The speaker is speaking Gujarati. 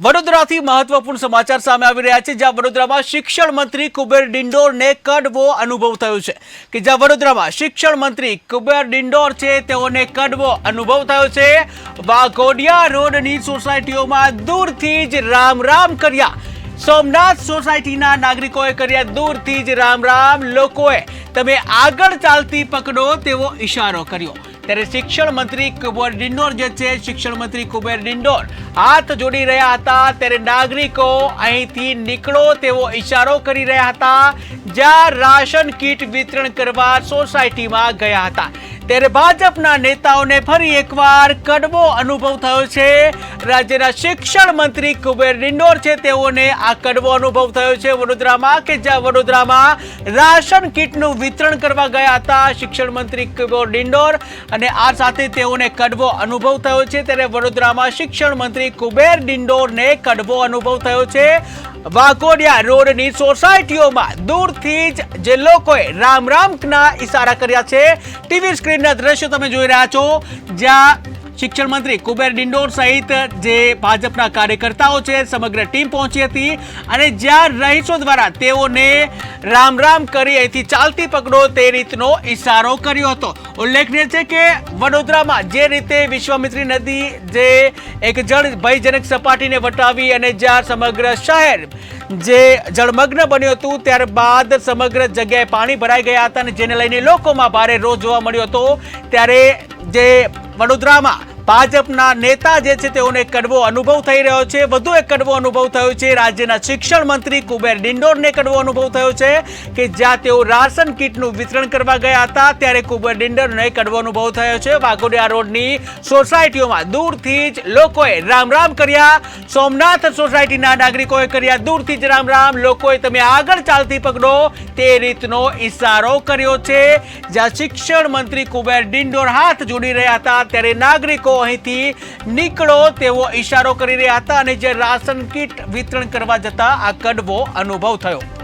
વડોદરાથી મહત્વપૂર્ણ સમાચાર સામે આવી રહ્યા છે, જ્યાં વડોદરામાં શિક્ષણ મંત્રી કુબેર ડિંડોરને કડવો અનુભવ થયો છે. કે જ્યાં વડોદરામાં શિક્ષણ મંત્રી કુબેર ડિંડોર છે, તેઓને કડવો અનુભવ થયો છે. વાઘોડિયા રોડની સોસાયટીઓમાં દૂરથી જ રામ રામ કર્યા. સોમનાથ સોસાયટીના નાગરિકોએ કર્યા દૂરથી જ રામ રામ. લોકોએ તમે આગળ ચાલતી પકડો તેવો ઈશારો કર્યો. ત્યારે શિક્ષણ મંત્રી કુબેર ડિંડોર જે છે, શિક્ષણ મંત્રી કુબેર ડિંડોર હાથ જોડી રહ્યા હતા. ત્યારે નાગરિકો અહીંથી નીકળો તેવો ઈશારો કરી રહ્યા હતા. જ્યાં રાશન કીટ વિતરણ કરવા સોસાયટીમાં ગયા હતા. ત્યારે ભાજપના નેતાઓને ફરી એકવાર કડવો અનુભવ થયો છે. રાજ્યના શિક્ષણ મંત્રી કુબેર ડિંડોર છે, તેઓને આ કડવો અનુભવ થયો છે વડોદરામાં કે જ્યાં વડોદરામાં રાશન કીટનું વિતરણ કરવા ગયા હતા શિક્ષણ મંત્રી કુબેર ડિંડોર અને આ સાથે તેઓને કડવો અનુભવ થયો છે. ત્યારે વડોદરામાં શિક્ષણ મંત્રી કુબેર ડિંડોરને કડવો અનુભવ થયો છે. વાઘોડિયા રોડની સોસાયટીઓમાં દૂરથી જ જે લોકોએ રામ રામના ઈશારા કર્યા છે, ટીવી સ્ક્રીનના દ્રશ્યો તમે જોઈ રહ્યા છો, જ્યાં શિક્ષણ મંત્રી કુબેર ડિંડોર સહિત જે ભાજપના કાર્યકર્તાઓ છે, સમગ્ર ટીમ પહોંચી હતી અને જ્યાં રહીશો દ્વારા તેઓને રામ રામ કરી અહીંથી ચાલતી પકડો તે રીતનો ઇશારો કર્યો હતો. ઉલ્લેખનીય છે કે વડોદરામાં જે રીતે વિશ્વામિત્રી નદી જે એક જળ ભયજનક સપાટીને વટાવી અને જ્યાં સમગ્ર શહેર જે જળમગ્ન બન્યું હતું, ત્યારબાદ સમગ્ર જગ્યાએ પાણી ભરાઈ ગયા હતા અને જેને લઈને લોકોમાં ભારે રોજ જોવા મળ્યો હતો, ત્યારે જે વડોદરામાં ભાજપના નેતા જે છે તેઓને કડવો અનુભવ થઈ રહ્યો છે. વધુ એક કડવો અનુભવ થયો છે. રાજ્યના શિક્ષણ મંત્રી કુબેર ડિંડોરને કડવો અનુભવ થયો છે કે જ્યાં તેઓ રાશન કીટનું વિતરણ કરવા ગયા હતા, ત્યારે કુબેર ડિંડોરને કડવો અનુભવ થયો છે. વાઘોડિયા રોડની સોસાયટીઓમાં દૂરથી જ લોકોએ રામ રામ કર્યા. સોમનાથ સોસાયટીના નાગરિકોએ કર્યા દૂરથી જ રામ રામ. લોકોએ તમે આગળ ચાલતી પકડો તે રીતનો ઈશારો કર્યો છે. જ્યાં શિક્ષણ મંત્રી કુબેર ડિંડોર હાથ જોડી રહ્યા હતા, ત્યારે નાગરિકો અહીંથી નીકળો તેવો ઈશારો કરી રહ્યા હતા અને જે રાશન કીટ વિતરણ કરવા જતા આ કડવો અનુભવ થયો.